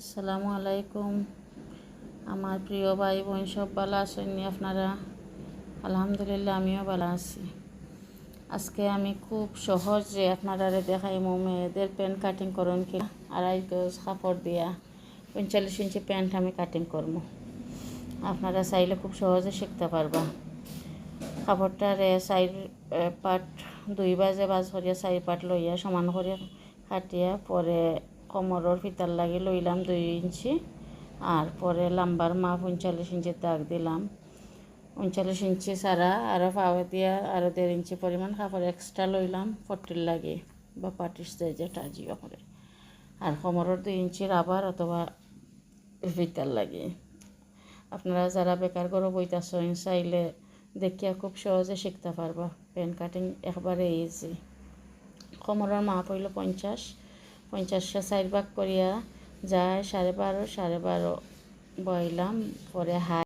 আসসালামু আলাইকুম। আমার প্রিয় ভাই বোন সব ভালো আসেননি আপনারা? আলহামদুলিল্লাহ, আমিও ভালো আছি। আজকে আমি খুব সহজে আপনারা দেখাই মেয়েদের প্যান্ট কাটিং করুন কি আড়াই গজ কাপড় দিয়া পঁয়তাল্লিশ ইঞ্চি প্যান্ট আমি কাটিং করব আপনারা চাইলে খুব সহজে শিখতে পারবা। কাপড়টারে সাইড পাট, দুই বাজে বাজ করিয়া চারি পাট লইয়া সমান করে কাটিয়া পরে কোমরের ফিতার লাগি লইলাম দুই ইঞ্চি। আর পরে লাম্বার মাপ উনচল্লিশ ইঞ্চি দাগ দিলাম। উনচল্লিশ ইঞ্চি সারা আরও পাওয়া দিয়া আরও দেড় ইঞ্চি পরিমাণ কাপড় এক্সট্রা লইলাম ফটির লাগে বা পাটির যেটা জিও করে আর কোমরের দুই ইঞ্চির আবার অথবা ফিতার লাগে। আপনারা যারা বেকার করে বইতাছেন, চাইলে দেখিয়া খুব সহজে শিখতে পারবা। পেন কাটিং একবারে ইজি কোমরের মাপ হইল পঞ্চাশ পঞ্চাশটা সাইড ভাগ করিয়া যায় সাড়ে বারো সাড়ে বারো বইলাম পরে হাই